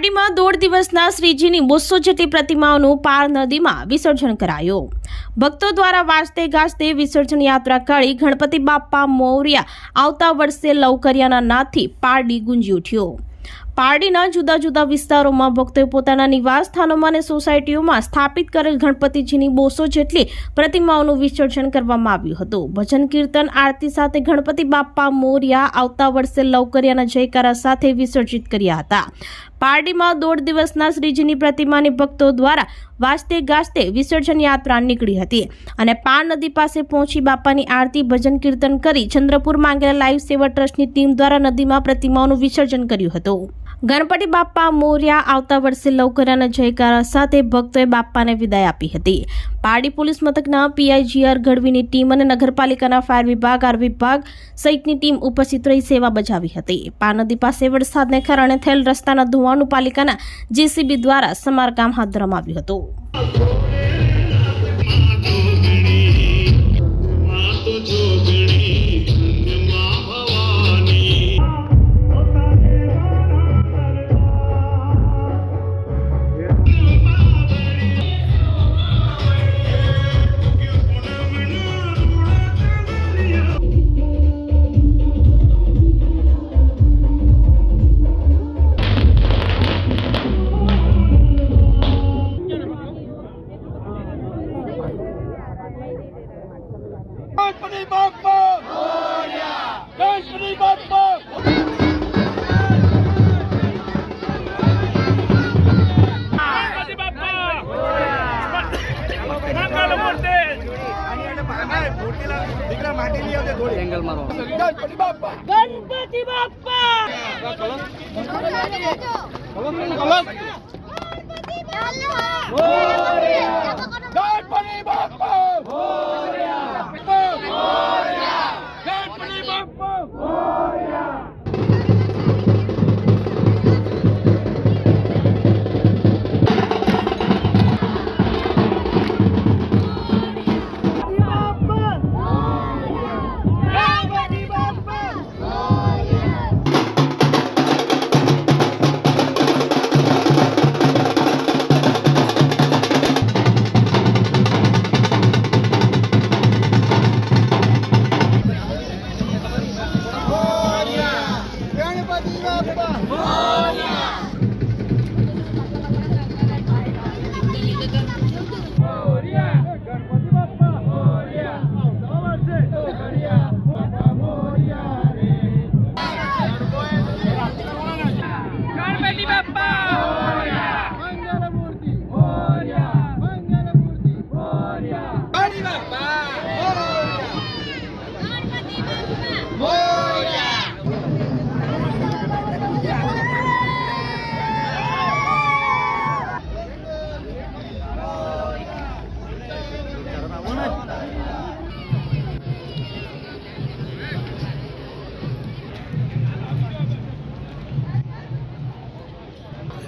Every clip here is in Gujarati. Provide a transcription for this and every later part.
પારડીમાં દોઢ દિવસના શ્રીજીની બસો જેટલી પ્રતિમાઓનું પાર નદીમાં વિસર્જન કરાયું. ભક્તો દ્વારા વાજતે ગાજતે વિસર્જન યાત્રા કાઢી ગણપતિ બાપ્પા મોર્યા આવતા વર્ષે લવકરિયાના નાથી પારડી ગુંજી ઉઠ્યો. પારડીના જુદા જુદા વિસ્તારોમાં ભક્તોએ પોતાના નિવાસ સ્થાનોમાં અને સોસાયટીઓમાં સ્થાપિત કરેલ ગણપતિજીની બોસો જેટલી પ્રતિમાઓનું વિસર્જન કરવામાં આવ્યું હતું. ભજન, કીર્તન, આરતી સાથે ગણપતિ બાપ્પા મોર્યા આવતા વર્ષે લવકરિયાના જયકારા સાથે વિસર્જિત કર્યા હતા. પારડીમાં દોઢ દિવસના શ્રીજીની પ્રતિમાની ભક્તો દ્વારા વાજતે ગાજતે વિસર્જન યાત્રા નીકળી હતી અને પાર નદી પાસે પહોંચી બાપાની આરતી, ભજન, કીર્તન કરી ચંદ્રપુર માંગેલા લાઈવ સેવા ટ્રસ્ટની ટીમ દ્વારા નદીમાં પ્રતિમાઓનું વિસર્જન કર્યું હતું. ગણપતિ બાપ્પા મોર્યા આવતા વર્ષે લવકરાના જયકારા સાથે ભક્તોએ બાપ્પાને વિદાય આપી હતી. પારડી પોલીસ મથકના પીઆઈજીઆર ગઢવીની ટીમ અને નગરપાલિકાના ફાયર વિભાગ, આર વિભાગ સહિતની ટીમ ઉપસ્થિત રહી સેવા બજાવી હતી. પાનદી પાસે વરસાદને કારણે થયેલ રસ્તાના ધોવાણું પાલિકાના જેસીબી દ્વારા સમારકામ હાથ ધરવામાં આવ્યું હતું. એંગલ મારો ગણપતિ બાપા ગણપતિ બાપ્પા! ગણપતિ મોર્યા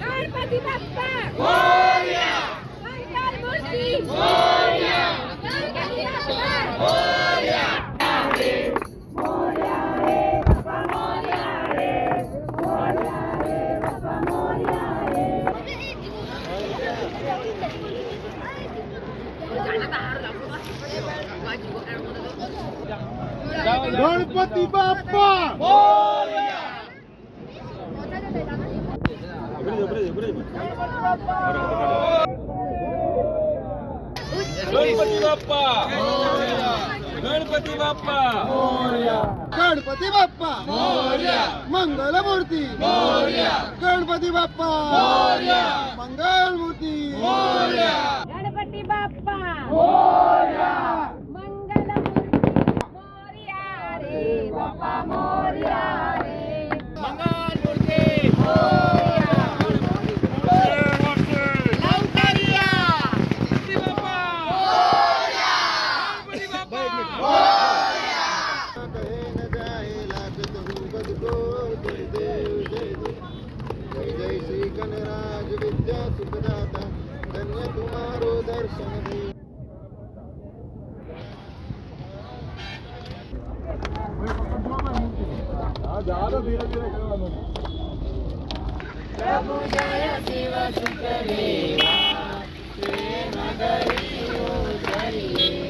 ગણપતિ ગણપતિ બાપ્પા ગણપતિ બાપ્પા ગણપતિ બાપ્પા. ગણપતિ બાપ્પા. મંગલ મૂર્તિ ગણપતિ બાપ્પા. મંગલ મૂર્તિ Thank you.